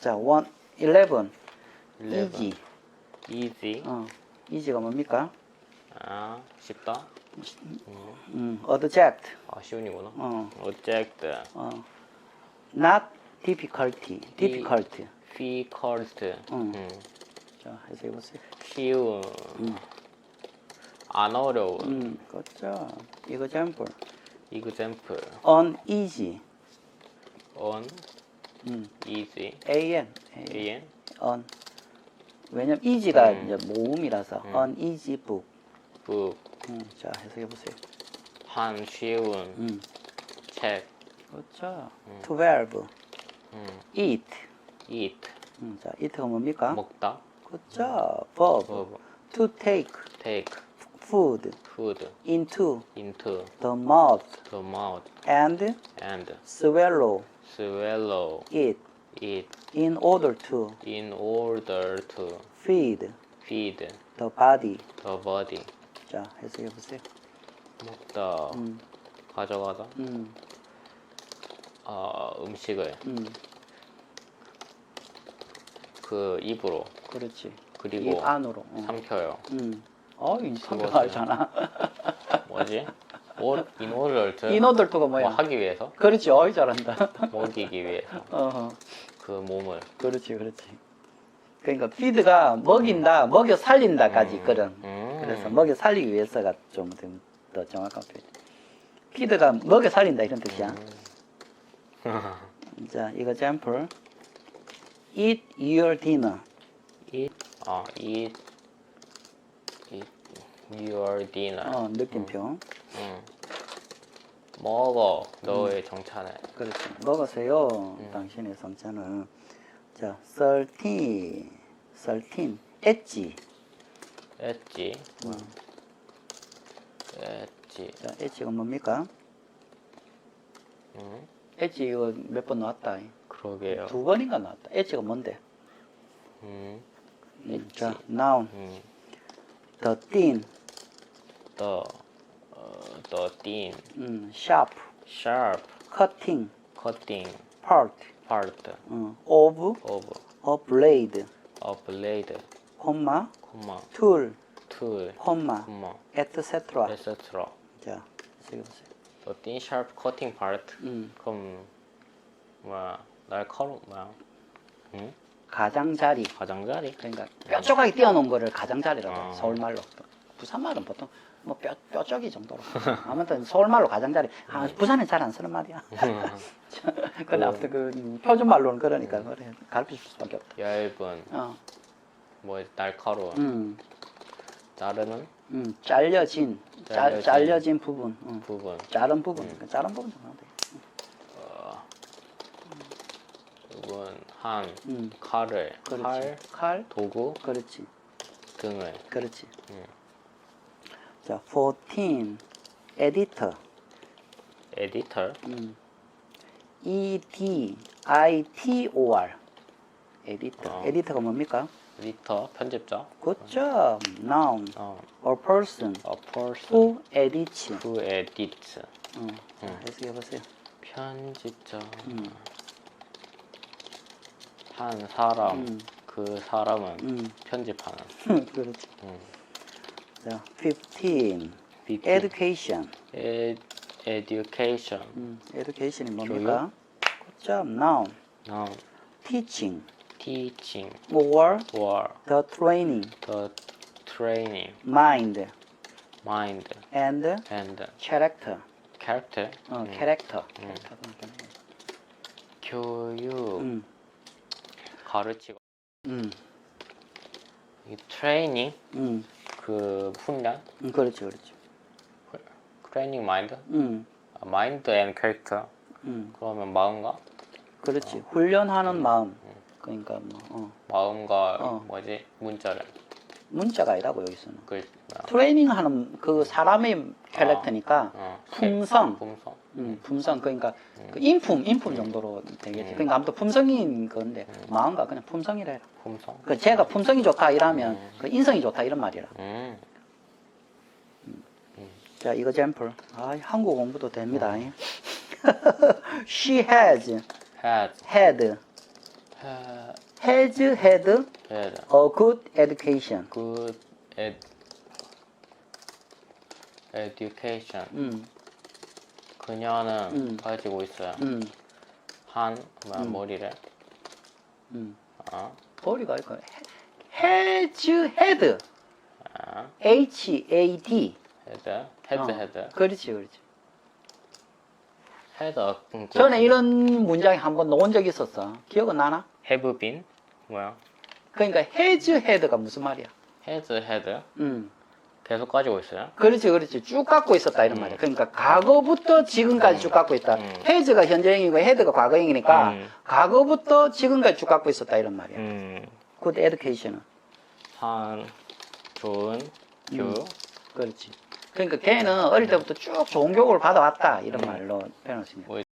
자, 원, 11. 11. easy. easy. 어, easy가 뭡니까? 아, 쉽다. 음, object. 아, 쉬운이구나. 어, object. 어. not difficulty. difficult. difficult. 음. 음. 자, 해석해 보세요. 쉬운. 안 어려운. 음, 그렇죠. example. example. uneasy. on 음, easy. an. an on. 왜냐면 easy가 음. 이제 모음이라서 uneasy book. book. 음, 자, 해석해 보세요. 한 쉬운 음, 책. 그렇죠. 12. 음. eat. eat. 음, 자, eat가 뭡니까? 먹다. 그렇죠. verb. verb. to take take food food into into the mouth the mouth and and swallow swallow it it in order to in order to feed feed the body. the body. 자, 해석해 보세요. 먹다. 음, 가져가다. 음, 아, 음식을 음, 그 입으로 그렇지. 그리고 입 안으로. 어. 삼켜요. 음. 어, 이 그거지. 상관하잖아. 뭐지? in order to 인어들도가 뭐 뭐야? 하기 위해서 그렇지. 어이 잘한다. 먹이기 위해서 어, 그 몸을 그렇지, 그렇지. 그러니까 feed가 먹인다, 먹여 살린다까지 음, 그런. 음. 그래서 먹여 살리기 위해서가 좀 더 정확한 표현. feed가 먹여 살린다 이런 뜻이야. 음. 자, 이거 example. Eat your dinner. eat 아 eat your dinner. 어, 느낌표. 응. 먹어 너의 정찬을. 그렇지. 먹으세요. 당신의 성찬을. 자, 13. 13. 엣지. 엣지. 엣지. 자, 엣지가 뭡니까? 응. 엣지 이거 몇 번 나왔다. 그러게요. 두 번인가 나왔다. 엣지가 뭔데? 음. 음, 자, noun. 음. The thin. The 어, the thin, 음, sharp. sharp, cutting. cutting part. part 음, of of a blade. a blade, comma. comma, tool. tool, comma. comma, etc. etc. 자, 써보세요. The thin, sharp cutting part. 음, 그럼 뭐야 날카로운 뭐야? 응? 가장자리. 가장자리? 그러니까 뾰족하게 띄어놓은 거를 가장자리라고 해요. 아. 서울말로. 부산말은 보통 뭐 뼈, 뾰족이 정도로. 아무튼 서울말로 가장자리. 아, 부산은 잘 안 쓰는 말이야. 근데 아무튼 그 표준말로는 그러니까 그래. 가르쳐 줄 수밖에 없다. 얇은 어, 뭐 날카로운 음, 자르는 음, 잘려진, 짜, 잘려진. 잘려진 부분, 음, 부분. 자른 부분, 그 자른 부분 정도 돼. 어, 이건 한 음, 칼을 그렇지. 칼 칼, 도구 그렇지, 등을 그렇지. 음. 자, 14, editor. 에디터 음. E D I T O R 에디터. 어. 에디터가 뭡니까? 에디터 편집자 Good job. Noun. 어, A person a person who edits. who edits 음. 자, 해석해 보세요. 편집자 음. 한 사람 음. 그 사람은 음. 편집하는 그렇지. 음. 자, 15. fifteen. Education. 에, education 음. Education이 뭡니까? Good job. Noun. noun Teaching teaching or or the training the training mind mind and and character. character 어, 음. 캐릭터. 음. 교육 음. 가르치고 음. 이 트레이닝 음. 그 훈련 음. 그렇지, 그렇지. 트레이닝 마인드 음. 마인드 앤 캐릭터 음. 그러면 마음과 그렇지. 훈련하는 마음. 그러니까 뭐 어. 마음과 어. 뭐지 문자를 문자가 아니라고 여기서는. 그? 트레이닝하는 그 사람의 캐릭터니까 어, 품성. 품성 음, 품성 그러니까 그 인품 인품 정도로 되겠지. 그러니까 아무튼 품성인 건데 마음과 그냥 품성이라 해라. 품성 그 제가 품성이 좋다 이러면 그 인성이 좋다 이런 말이라. 음자 이거 잼플. 아 한국 공부도 됩니다. She has had had has had a good education. good ed, education. 음, 그녀는 음. 가지고 있어요. 음, 한 뭐야 머리를 음. 어? 머리가 이거 has had, 아, H A D. had had 어, had 그렇지, 그렇지. a 음, 그- 전에 이런 문장이 한번 나온 적이 있었어. 기억은 나나? have been 뭐야? 그러니까 has had가 무슨 말이야? has had 음. 계속 가지고 있어요. 그렇지, 그렇지. 쭉 갖고 있었다 이런 음. 말이야. 그러니까 과거부터 지금까지 쭉 갖고 있다. 음. has가 현재형이고 had가 과거형이니까 음. 과거부터 지금까지 쭉 갖고 있었다 이런 말이야. 음, good education은. 한 좋은 교육 그렇지. 그러니까 걔는 어릴 때부터 쭉 좋은 교육을 받아왔다 이런 말로 표현할 수 있는. 뭐